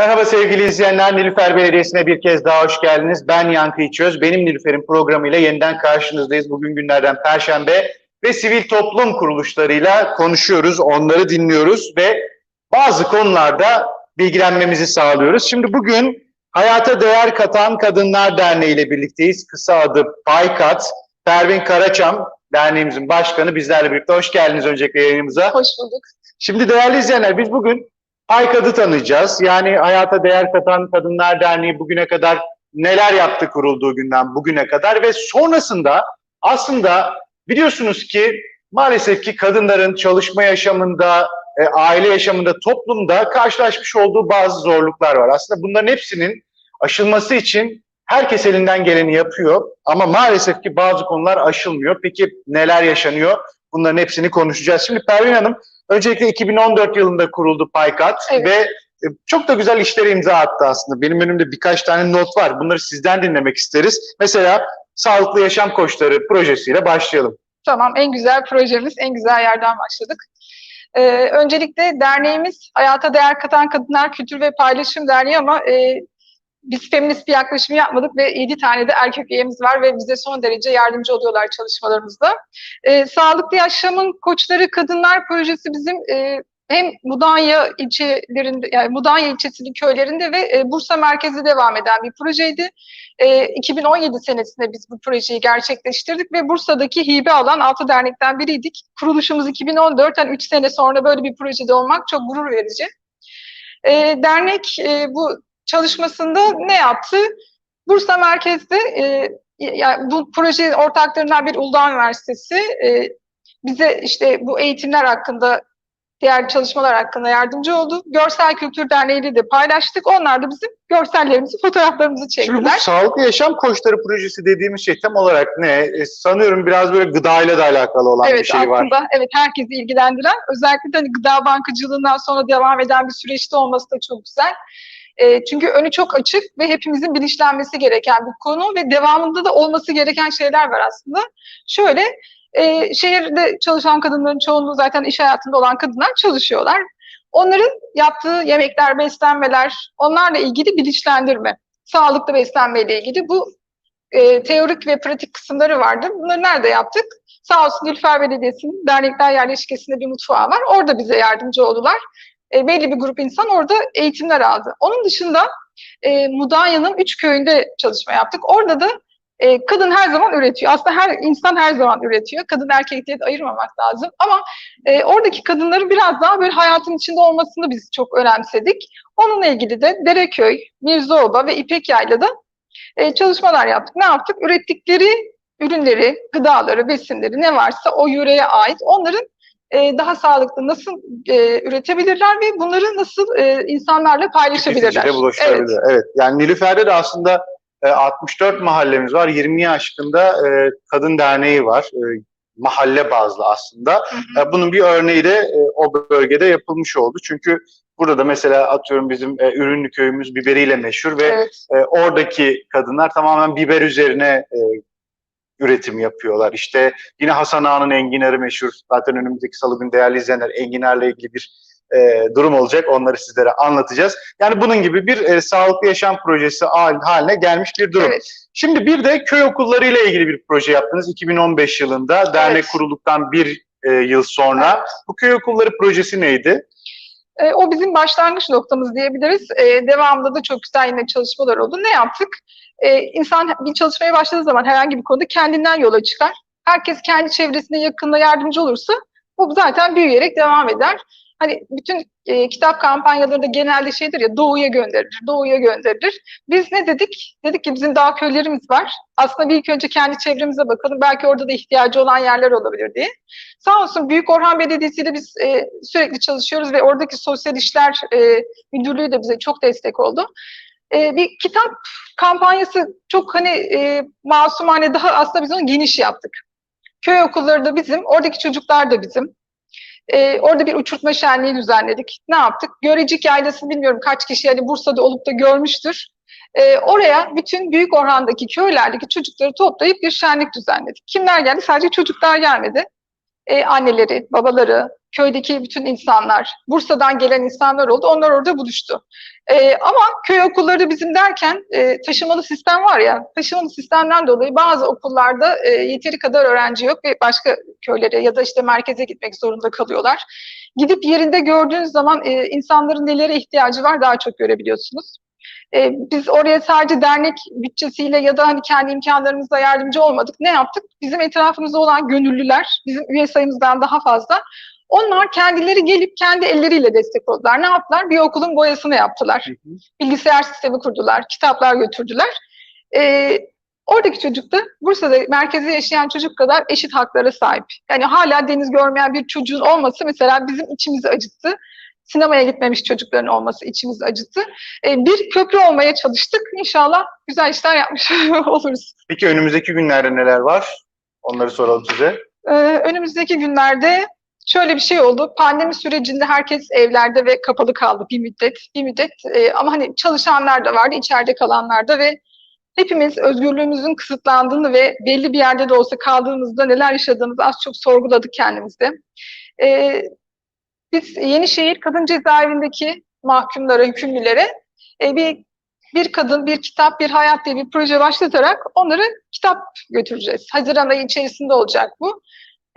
Merhaba sevgili izleyenler, Nilüfer Belediyesi'ne bir kez daha hoş geldiniz. Ben Yankı İçöz, benim Nilüfer'in programıyla yeniden karşınızdayız. Bugün günlerden Perşembe ve sivil toplum kuruluşlarıyla konuşuyoruz, onları dinliyoruz ve bazı konularda bilgilenmemizi sağlıyoruz. Şimdi bugün Hayata Değer Katan Kadınlar Derneği ile birlikteyiz. Kısa adı PAYKAT. Pervin Karaçam, derneğimizin başkanı bizlerle birlikte. Hoş geldiniz öncelikle yayınımıza. Hoş bulduk. Şimdi değerli izleyenler biz bugün Paykad'ı tanıyacağız. Yani Hayata Değer Katan Kadınlar Derneği bugüne kadar neler yaptı kurulduğu günden bugüne kadar ve sonrasında aslında biliyorsunuz ki maalesef ki kadınların çalışma yaşamında, e, aile yaşamında, toplumda karşılaşmış olduğu bazı zorluklar var. Aslında bunların hepsinin aşılması için herkes elinden geleni yapıyor ama maalesef ki bazı konular aşılmıyor. Peki neler yaşanıyor? Bunların hepsini konuşacağız. Şimdi Pervin Hanım Öncelikle 2014 yılında kuruldu Paykat Evet. ve e, çok da güzel işlere imza attı aslında. Benim önümde birkaç tane not var. Bunları sizden dinlemek isteriz. Mesela Sağlıklı Yaşam Koçları projesiyle başlayalım. Tamam, en güzel projemiz, en güzel yerden başladık. Ee, öncelikle derneğimiz Hayata Değer Katan Kadınlar Kültür ve Paylaşım Derneği ama e, biz feminist bir yaklaşım yapmadık ve 7 tane de erkek üyemiz var ve bize son derece yardımcı oluyorlar çalışmalarımızda. Ee, Sağlıklı Yaşamın Koçları Kadınlar Projesi bizim e, hem Mudanya ilçelerinde, yani Mudanya ilçesinin köylerinde ve e, Bursa merkezi devam eden bir projeydi. E, 2017 senesinde biz bu projeyi gerçekleştirdik ve Bursa'daki hibe alan altı dernekten biriydik. Kuruluşumuz 2014, yani 3 sene sonra böyle bir projede olmak çok gurur verici. E, dernek e, bu çalışmasında ne yaptı? Bursa merkezde e, yani bu proje ortaklarından bir Uludağ Üniversitesi e, bize işte bu eğitimler hakkında diğer çalışmalar hakkında yardımcı oldu. Görsel Kültür Derneği ile de paylaştık. Onlar da bizim görsellerimizi, fotoğraflarımızı Şimdi bu çektiler. Sağlıklı Yaşam Koçları projesi dediğimiz şey tam olarak ne? E, sanıyorum biraz böyle gıdayla da alakalı olan evet bir şey var. aslında evet herkesi ilgilendiren özellikle de hani gıda bankacılığından sonra devam eden bir süreçte olması da çok güzel. E, çünkü önü çok açık ve hepimizin bilinçlenmesi gereken bir konu ve devamında da olması gereken şeyler var aslında. Şöyle e, şehirde çalışan kadınların çoğunluğu zaten iş hayatında olan kadınlar çalışıyorlar. Onların yaptığı yemekler, beslenmeler, onlarla ilgili bilinçlendirme, sağlıklı beslenmeyle ilgili bu e, teorik ve pratik kısımları vardı. Bunları nerede yaptık? Sağ olsun Gülfer Belediyesi'nin dernekler yerleşkesinde bir mutfağı var. Orada bize yardımcı oldular. E, belli bir grup insan orada eğitimler aldı. Onun dışında e, Mudanya'nın üç köyünde çalışma yaptık. Orada da e, kadın her zaman üretiyor. Aslında her insan her zaman üretiyor. Kadın erkek diye de ayırmamak lazım. Ama e, oradaki kadınların biraz daha böyle hayatın içinde olmasını biz çok önemsedik. Onunla ilgili de Dereköy, Mirzoğlu ve İpek Yayla'da e, çalışmalar yaptık. Ne yaptık? Ürettikleri ürünleri, gıdaları, besinleri ne varsa o yöreye ait onların e, daha sağlıklı nasıl e, üretebilirler ve bunları nasıl e, insanlarla paylaşabilirler. Tüketiciyle bulaştırabilir. Evet. evet. Yani Nilüfer'de de aslında e, 64 mahallemiz var. 20'yi aşkında e, kadın derneği var. E, mahalle bazlı aslında. Hı hı. E, bunun bir örneği de e, o bölgede yapılmış oldu. Çünkü burada da mesela atıyorum bizim e, ürünlü köyümüz biberiyle meşhur ve Evet. e, oradaki kadınlar tamamen biber üzerine e, üretim yapıyorlar. İşte yine Hasan Ağa'nın enginarı meşhur. Zaten önümüzdeki salı günü değerli izleyenler enginarla ilgili bir e, durum olacak. Onları sizlere anlatacağız. Yani bunun gibi bir e, sağlıklı yaşam projesi hal- haline gelmiş bir durum. Evet. Şimdi bir de köy okulları ile ilgili bir proje yaptınız 2015 yılında. Dernek Evet. kurulduktan bir e, yıl sonra. Bu köy okulları projesi neydi? E, o bizim başlangıç noktamız diyebiliriz. E, devamında da çok güzel yine çalışmalar oldu. Ne yaptık? E, insan bir çalışmaya başladığı zaman herhangi bir konuda kendinden yola çıkar. Herkes kendi çevresine yakında yardımcı olursa bu zaten büyüyerek devam eder. Hani bütün e, kitap kampanyaları da genelde şeydir ya doğuya gönderilir, doğuya gönderilir. Biz ne dedik? Dedik ki bizim dağ köylerimiz var. Aslında bir ilk önce kendi çevremize bakalım. Belki orada da ihtiyacı olan yerler olabilir diye. Sağ olsun Büyük Orhan Belediyesi ile biz e, sürekli çalışıyoruz ve oradaki sosyal işler e, müdürlüğü de bize çok destek oldu. E, bir kitap kampanyası çok hani e, masumane daha aslında biz onu geniş yaptık. Köy okulları da bizim, oradaki çocuklar da bizim. E, orada bir uçurtma şenliği düzenledik. Ne yaptık? Görecik Yaylası bilmiyorum kaç kişi hani Bursa'da olup da görmüştür. E, oraya bütün Büyük Orhan'daki köylerdeki çocukları toplayıp bir şenlik düzenledik. Kimler geldi? Sadece çocuklar gelmedi. E, anneleri, babaları, köydeki bütün insanlar, Bursa'dan gelen insanlar oldu. Onlar orada buluştu. E, ama köy okulları bizim derken e, taşımalı sistem var ya, taşımalı sistemden dolayı bazı okullarda e, yeteri kadar öğrenci yok ve başka köylere ya da işte merkeze gitmek zorunda kalıyorlar. Gidip yerinde gördüğünüz zaman e, insanların nelere ihtiyacı var daha çok görebiliyorsunuz. E, biz oraya sadece dernek bütçesiyle ya da hani kendi imkanlarımızla yardımcı olmadık. Ne yaptık? Bizim etrafımızda olan gönüllüler, bizim üye sayımızdan daha fazla. Onlar kendileri gelip kendi elleriyle destek oldular. Ne yaptılar? Bir okulun boyasını yaptılar. Bilgisayar sistemi kurdular, kitaplar götürdüler. E, oradaki çocuk da Bursa'da merkezde yaşayan çocuk kadar eşit haklara sahip. Yani hala deniz görmeyen bir çocuğun olması mesela bizim içimizi acıttı sinemaya gitmemiş çocukların olması içimizi acıttı. E, bir köprü olmaya çalıştık. İnşallah güzel işler yapmış oluruz. Peki önümüzdeki günlerde neler var? Onları soralım size. E, önümüzdeki günlerde şöyle bir şey oldu. Pandemi sürecinde herkes evlerde ve kapalı kaldı bir müddet. Bir müddet e, ama hani çalışanlar da vardı, içeride kalanlar da ve hepimiz özgürlüğümüzün kısıtlandığını ve belli bir yerde de olsa kaldığımızda neler yaşadığımızı az çok sorguladık kendimizde. E, biz Yenişehir Kadın Cezaevindeki mahkumlara, hükümlülere e, bir bir kadın, bir kitap, bir hayat diye bir proje başlatarak onları kitap götüreceğiz. Haziran ayı içerisinde olacak bu.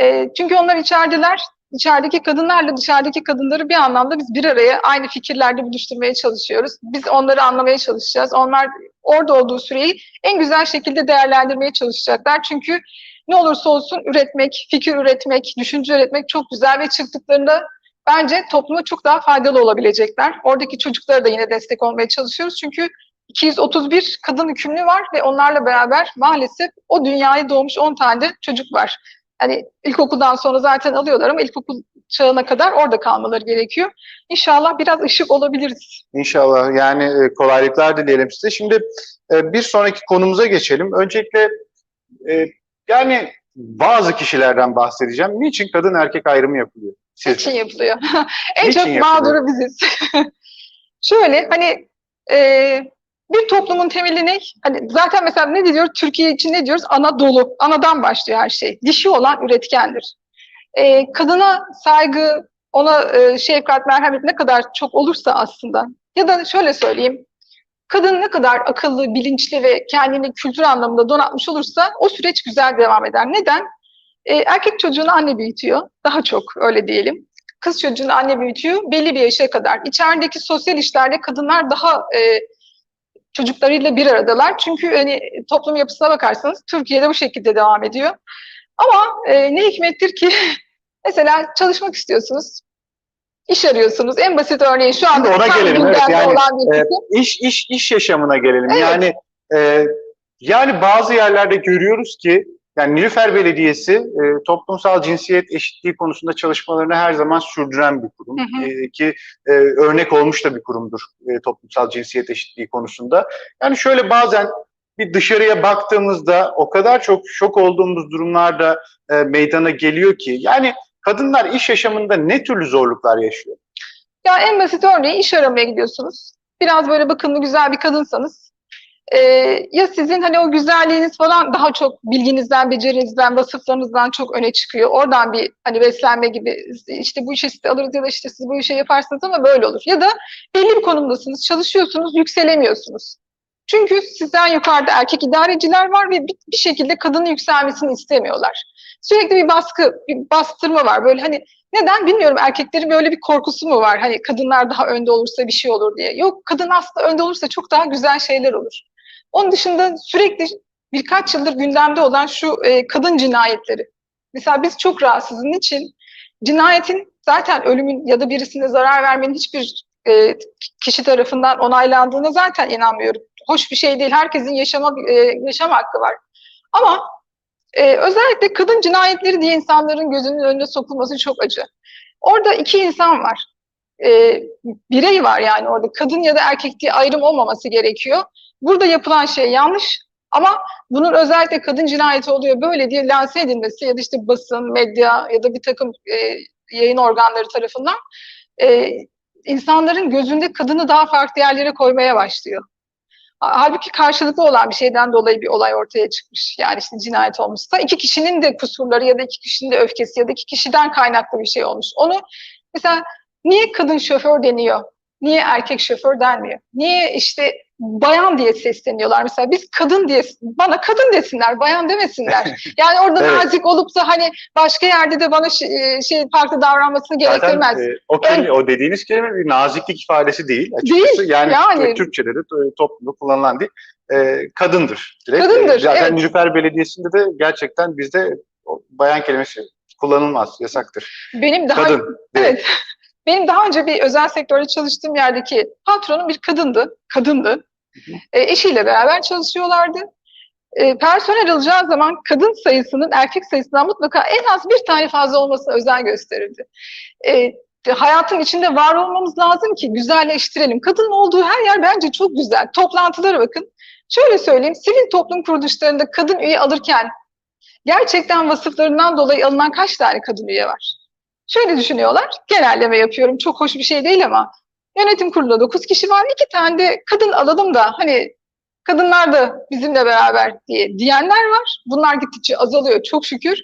E, çünkü onlar içerideler, içerideki kadınlarla dışarıdaki kadınları bir anlamda biz bir araya aynı fikirlerde buluşturmaya çalışıyoruz. Biz onları anlamaya çalışacağız. Onlar orada olduğu süreyi en güzel şekilde değerlendirmeye çalışacaklar. Çünkü ne olursa olsun üretmek, fikir üretmek, düşünce üretmek çok güzel ve çıktıklarında bence topluma çok daha faydalı olabilecekler. Oradaki çocuklara da yine destek olmaya çalışıyoruz. Çünkü 231 kadın hükümlü var ve onlarla beraber maalesef o dünyaya doğmuş 10 tane çocuk var. Hani ilkokuldan sonra zaten alıyorlar ama ilkokul çağına kadar orada kalmaları gerekiyor. İnşallah biraz ışık olabiliriz. İnşallah yani e, kolaylıklar dileyelim size. Şimdi e, bir sonraki konumuza geçelim. Öncelikle e, yani bazı kişilerden bahsedeceğim. Niçin kadın erkek ayrımı yapılıyor? Siz. Niçin yapılıyor? en Niçin çok yapılıyor? mağduru biziz. Şöyle hani e, bir toplumun temeli ne? Hani zaten mesela ne diyor? Türkiye için ne diyoruz? Anadolu. Anadan başlıyor her şey. Dişi olan üretkendir. E, kadına saygı, ona e, şefkat, merhamet ne kadar çok olursa aslında ya da şöyle söyleyeyim. Kadın ne kadar akıllı, bilinçli ve kendini kültür anlamında donatmış olursa o süreç güzel devam eder. Neden? E, erkek çocuğunu anne büyütüyor. Daha çok öyle diyelim. Kız çocuğunu anne büyütüyor belli bir yaşa kadar. İçerideki sosyal işlerde kadınlar daha e, çocuklarıyla bir aradalar. Çünkü hani toplum yapısına bakarsanız Türkiye'de bu şekilde devam ediyor. Ama e, ne hikmettir ki mesela çalışmak istiyorsunuz. iş arıyorsunuz. En basit örneği şu anda ona gelelim, evet. Yani, e. İş iş iş yaşamına gelelim. Evet. Yani e, yani bazı yerlerde görüyoruz ki yani Nilüfer Belediyesi e, toplumsal cinsiyet eşitliği konusunda çalışmalarını her zaman sürdüren bir kurum Hı hı. E, ki e, örnek olmuş da bir kurumdur e, toplumsal cinsiyet eşitliği konusunda. Yani şöyle bazen bir dışarıya baktığımızda o kadar çok şok olduğumuz durumlarda e, meydana geliyor ki yani kadınlar iş yaşamında ne türlü zorluklar yaşıyor? Ya en basit örneği iş aramaya gidiyorsunuz. Biraz böyle bakımlı güzel bir kadınsanız e, ya sizin hani o güzelliğiniz falan daha çok bilginizden, becerinizden, vasıflarınızdan çok öne çıkıyor. Oradan bir hani beslenme gibi işte bu işe sizi alırız ya da işte siz bu işe yaparsınız ama böyle olur. Ya da belli bir konumdasınız, çalışıyorsunuz, yükselemiyorsunuz. Çünkü sizden yukarıda erkek idareciler var ve bir, bir şekilde kadının yükselmesini istemiyorlar. Sürekli bir baskı, bir bastırma var. Böyle hani neden bilmiyorum erkeklerin böyle bir korkusu mu var? Hani kadınlar daha önde olursa bir şey olur diye. Yok kadın aslında önde olursa çok daha güzel şeyler olur. Onun dışında sürekli birkaç yıldır gündemde olan şu e, kadın cinayetleri. Mesela biz çok rahatsızız. Niçin? Cinayetin zaten ölümün ya da birisine zarar vermenin hiçbir e, kişi tarafından onaylandığına zaten inanmıyorum. Hoş bir şey değil. Herkesin yaşama e, yaşam hakkı var. Ama e, özellikle kadın cinayetleri diye insanların gözünün önüne sokulması çok acı. Orada iki insan var. E, birey var yani orada. Kadın ya da erkek diye ayrım olmaması gerekiyor. Burada yapılan şey yanlış ama bunun özellikle kadın cinayeti oluyor böyle diye lanse edilmesi ya da işte basın, medya ya da bir takım e, yayın organları tarafından e, insanların gözünde kadını daha farklı yerlere koymaya başlıyor. Halbuki karşılıklı olan bir şeyden dolayı bir olay ortaya çıkmış. Yani işte cinayet olmuşsa iki kişinin de kusurları ya da iki kişinin de öfkesi ya da iki kişiden kaynaklı bir şey olmuş. Onu mesela niye kadın şoför deniyor? Niye erkek şoför denmiyor? Niye işte bayan diye sesleniyorlar mesela biz kadın diye bana kadın desinler bayan demesinler yani orada Evet. nazik olup da hani başka yerde de bana şey, şey farklı davranmasını gerektirmez. Zaten e, o, kelime, o dediğiniz kelime bir naziklik ifadesi değil açıkçası. yani, yani. Türkçe'de de to- toplumda kullanılan değil. E, kadındır. Direkt. Kadındır, E, Zaten evet. Nilüfer Belediyesi'nde de gerçekten bizde bayan kelimesi kullanılmaz, yasaktır. Benim daha Kadın. evet benim daha önce bir özel sektörde çalıştığım yerdeki patronum bir kadındı. Kadındı. E, eşiyle beraber çalışıyorlardı. E, personel alacağı zaman kadın sayısının erkek sayısından mutlaka en az bir tane fazla olmasına özen gösterirdi. E, hayatın içinde var olmamız lazım ki güzelleştirelim. Kadının olduğu her yer bence çok güzel. Toplantılara bakın. Şöyle söyleyeyim, sivil toplum kuruluşlarında kadın üye alırken gerçekten vasıflarından dolayı alınan kaç tane kadın üye var? Şöyle düşünüyorlar, genelleme yapıyorum, çok hoş bir şey değil ama yönetim kurulunda 9 kişi var, iki tane de kadın alalım da hani kadınlar da bizimle beraber diye diyenler var. Bunlar gittikçe azalıyor çok şükür.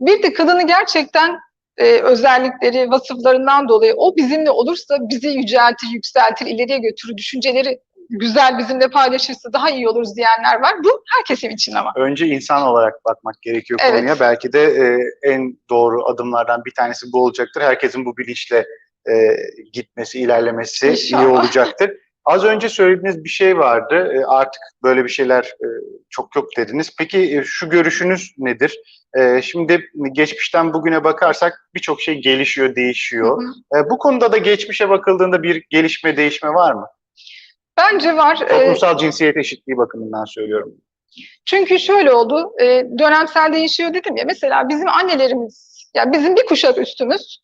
Bir de kadını gerçekten e, özellikleri, vasıflarından dolayı o bizimle olursa bizi yüceltir, yükseltir, ileriye götürür, düşünceleri güzel bizimle paylaşırsa daha iyi oluruz diyenler var. Bu herkesin için ama. Önce insan olarak bakmak gerekiyor Evet. konuya. Belki de e, en doğru adımlardan bir tanesi bu olacaktır. Herkesin bu bilinçle e, gitmesi, ilerlemesi İnşallah. iyi olacaktır. Az önce söylediğiniz bir şey vardı. E, artık böyle bir şeyler e, çok yok dediniz. Peki e, şu görüşünüz nedir? E, şimdi geçmişten bugüne bakarsak birçok şey gelişiyor, değişiyor. Hı hı. E, bu konuda da geçmişe bakıldığında bir gelişme, değişme var mı? Bence var. E, Toplumsal cinsiyet eşitliği bakımından söylüyorum. Çünkü şöyle oldu, e, dönemsel değişiyor dedim ya. Mesela bizim annelerimiz, yani bizim bir kuşak üstümüz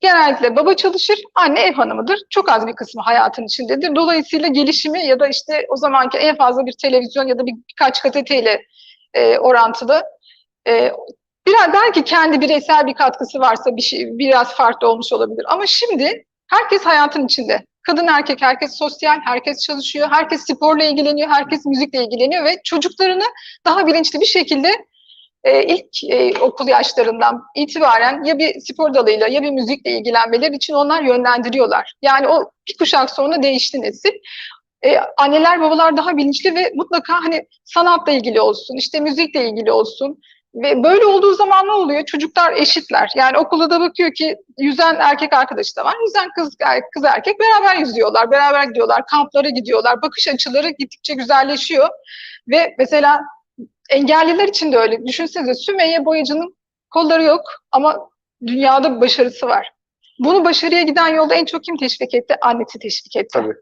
genellikle baba çalışır, anne ev hanımıdır. Çok az bir kısmı hayatın içindedir. Dolayısıyla gelişimi ya da işte o zamanki en fazla bir televizyon ya da bir, birkaç gazeteyle e, orantılı. E, biraz belki kendi bireysel bir katkısı varsa bir şey biraz farklı olmuş olabilir. Ama şimdi herkes hayatın içinde. Kadın erkek herkes sosyal, herkes çalışıyor, herkes sporla ilgileniyor, herkes müzikle ilgileniyor ve çocuklarını daha bilinçli bir şekilde e, ilk e, okul yaşlarından itibaren ya bir spor dalıyla ya bir müzikle ilgilenmeleri için onlar yönlendiriyorlar. Yani o bir kuşak sonra değişti nesil. E, anneler babalar daha bilinçli ve mutlaka hani sanatla ilgili olsun, işte müzikle ilgili olsun. Ve böyle olduğu zaman ne oluyor? Çocuklar eşitler. Yani okulda da bakıyor ki yüzen erkek arkadaşı da var. Yüzen kız, kız erkek beraber yüzüyorlar, beraber gidiyorlar, kamplara gidiyorlar. Bakış açıları gittikçe güzelleşiyor. Ve mesela engelliler için de öyle. Düşünsenize Sümeyye Boyacı'nın kolları yok ama dünyada başarısı var. Bunu başarıya giden yolda en çok kim teşvik etti? Annesi teşvik etti. Tabii.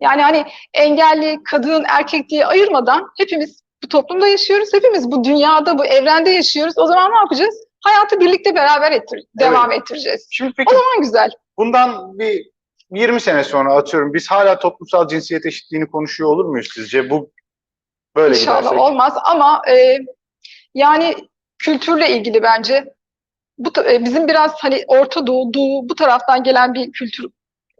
Yani hani engelli, kadın, erkek diye ayırmadan hepimiz bu toplumda yaşıyoruz. Hepimiz bu dünyada, bu evrende yaşıyoruz. O zaman ne yapacağız? Hayatı birlikte beraber ettir, devam ettireceğiz. Şimdi O peki zaman güzel. bundan bir 20 sene sonra atıyorum biz hala toplumsal cinsiyet eşitliğini konuşuyor olur muyuz sizce? Bu böyle İnşallah gidersek. olmaz ama e, yani kültürle ilgili bence bu e, bizim biraz hani Orta Doğu, Doğu bu taraftan gelen bir kültür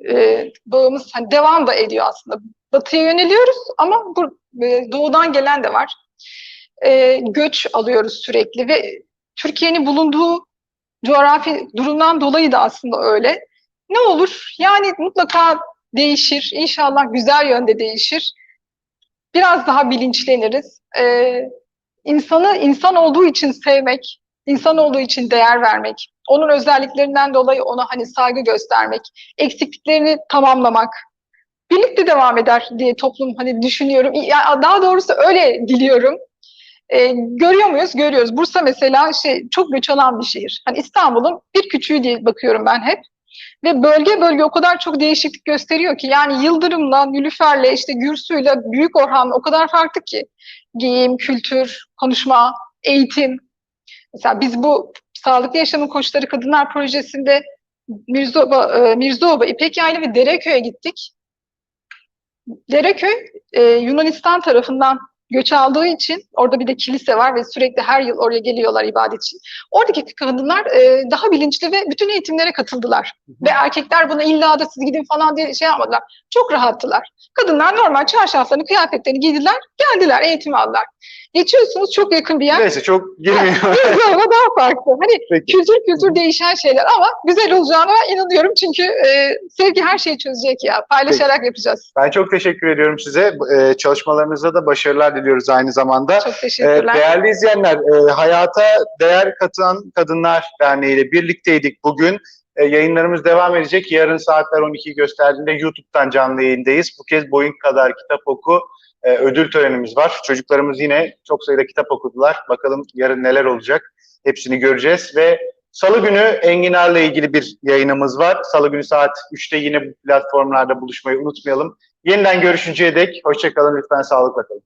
e, bağımız hani devam da ediyor aslında. Batıya yöneliyoruz ama bu e, doğudan gelen de var. E, göç alıyoruz sürekli ve Türkiye'nin bulunduğu coğrafi durumdan dolayı da aslında öyle. Ne olur? Yani mutlaka değişir. İnşallah güzel yönde değişir. Biraz daha bilinçleniriz. Ee, insanı insan olduğu için sevmek, insan olduğu için değer vermek, onun özelliklerinden dolayı ona hani saygı göstermek, eksikliklerini tamamlamak, birlikte devam eder diye toplum hani düşünüyorum. Ya daha doğrusu öyle diliyorum. Ee, görüyor muyuz? Görüyoruz. Bursa mesela şey çok göç alan bir şehir. Hani İstanbul'un bir küçüğü diye bakıyorum ben hep. Ve bölge bölge o kadar çok değişiklik gösteriyor ki yani Yıldırım'la, Nilüfer'le, işte Gürsü'yle, Büyük Orhan'la o kadar farklı ki. Giyim, kültür, konuşma, eğitim. Mesela biz bu Sağlıklı Yaşamın Koçları Kadınlar Projesi'nde Mirzoba, e, Mirzoba, İpek Yaylı ve Dereköy'e gittik. Dereköy e, Yunanistan tarafından göç aldığı için orada bir de kilise var ve sürekli her yıl oraya geliyorlar ibadet için. Oradaki kadınlar e, daha bilinçli ve bütün eğitimlere katıldılar. Ve erkekler buna illa da siz gidin falan diye şey yapmadılar. Çok rahattılar. Kadınlar normal çarşaflarını, kıyafetlerini giydiler, geldiler, eğitim aldılar. Geçiyorsunuz çok yakın bir yer. Neyse çok girmeyelim. Ama daha farklı. Hani Peki. kültür kültür değişen şeyler ama güzel olacağına inanıyorum çünkü e, sevgi her şeyi çözecek ya. Paylaşarak yapacağız. Ben çok teşekkür ediyorum size. Ee, çalışmalarınızda da başarılar diliyoruz aynı zamanda. Çok teşekkürler. değerli izleyenler, e, Hayata Değer Katan Kadınlar Derneği ile birlikteydik bugün. E, yayınlarımız devam edecek. Yarın saatler 12'yi gösterdiğinde YouTube'dan canlı yayındayız. Bu kez Boyun Kadar Kitap Oku e, ödül törenimiz var. Çocuklarımız yine çok sayıda kitap okudular. Bakalım yarın neler olacak. Hepsini göreceğiz ve Salı günü Enginar'la ilgili bir yayınımız var. Salı günü saat 3'te yine bu platformlarda buluşmayı unutmayalım. Yeniden görüşünceye dek hoşçakalın lütfen sağlıkla kalın.